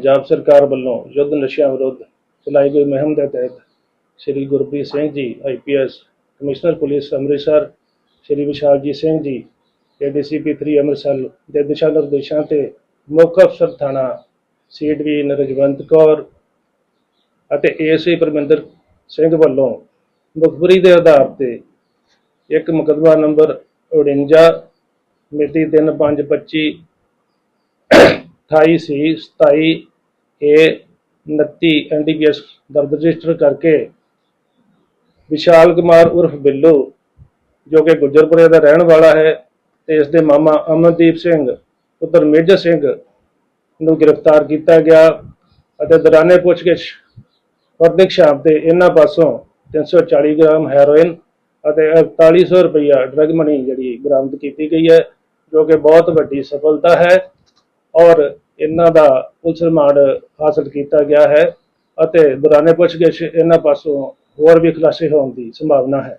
ਪੰਜਾਬ ਸਰਕਾਰ ਵੱਲੋਂ ਯੁੱਧ ਨਸ਼ਿਆਂ ਵਿਰੁੱਧ ਚਲਾਈ ਗਈ ਮੁਹਿੰਮ ਦੇ ਤਹਿਤ Shri Gurpreet Singh ji IPS commissioner police Amritsar, Shri Vishaljit Singh ji ADCP 3 Amritsar ਦੇ ਦਿਸ਼ਾ ਨਿਰਦੇਸ਼ਾਂ ਤੇ ਮੁੱਖ ਅਫਸਰ ਥਾਣਾ ਸੀਟਵੀ ਨਰਜਵੰਤ ਕੌਰ ਅਤੇ ਏਐਸਆਈ ਪਰਮਿੰਦਰ ਸਿੰਘ ਵੱਲੋਂ ਮੁਖਬਰੀ ਦੇ ਆਧਾਰ ਤੇ ਇੱਕ ਮੁਕੱਦਮਾ ਨੰਬਰ 49 ਮਿਤੀ 3525 28 ਸੀ 27 ਏ 29 ਐਨਡੀਪੀਐਸ ਦਰਜ ਰਜਿਸਟਰ ਕਰਕੇ ਵਿਸ਼ਾਲ ਕੁਮਾਰ ਉਰਫ ਬਿੱਲੂ, ਜੋ ਕਿ ਗੁੱਜਰਪੁਰੇ ਦਾ ਰਹਿਣ ਵਾਲਾ ਹੈ ਤੇ ਇਸ ਦੇ ਮਾਮਾ ਅਮਨਦੀਪ ਸਿੰਘ, ਪੁੱਤਰ ਮੇਜਰ ਸਿੰਘ ਨੂੰ ਗ੍ਰਿਫਤਾਰ ਕੀਤਾ ਗਿਆ ਅਤੇ ਦੌਰਾਨੇ ਪੁੱਛਗਿੱਛ ਵਰਦਿਕ ਸ਼ਾਮ ਤੇ ਇਹਨਾਂ ਪਾਸੋਂ 340 ਗ੍ਰਾਮ ਹੈਰੋਇਨ ਅਤੇ 4800 ਰੁਪਇਆ ਡਰਗ ਮਨੀ ਜਿਹੜੀ ਬਰਾਮਦ ਕੀਤੀ ਗਈ ਹੈ, ਜੋ ਕਿ ਬਹੁਤ ਵੱਡੀ ਸਫਲਤਾ ਹੈ ਔਰ ਇਹਨਾਂ ਦਾ ਪੁਲਿਸ ਰਿਮਾਂਡ ਹਾਸਲ ਕੀਤਾ ਗਿਆ ਹੈ ਅਤੇ ਦੌਰਾਨੇ ਪੁੱਛਗਿੱਛ ਇਹਨਾਂ ਪਾਸੋਂ ਹੋਰ ਵੀ ਖੁਲਾਸੇ ਹੋਣ ਦੀ ਸੰਭਾਵਨਾ ਹੈ।